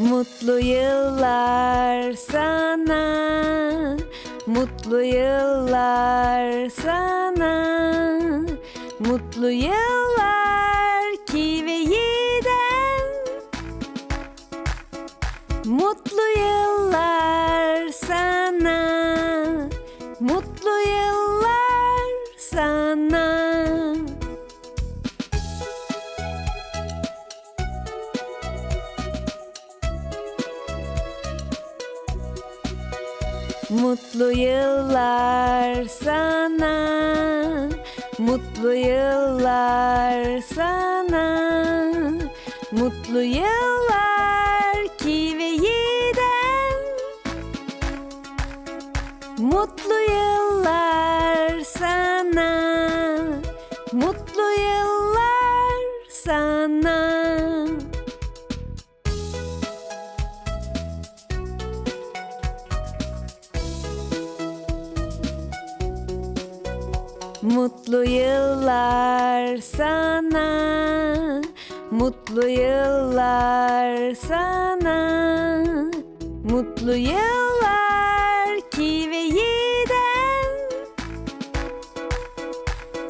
Mutlu yıllar sana Mutlu yıllar sana. Mutlu yıllar ki ve yiğiden Mutlu yıllar sana Mutlu yıllar sana Mutlu yıllar sana. Mutlu yıllar ki ve yiğiden Mutlu yıllar sana Mutlu yıllar sana Mutlu yıllar sana Mutlu yıllar sana. Mutlu yıllar ki ve yiğiden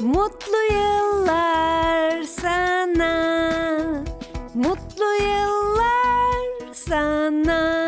Mutlu yıllar sana Mutlu yıllar sana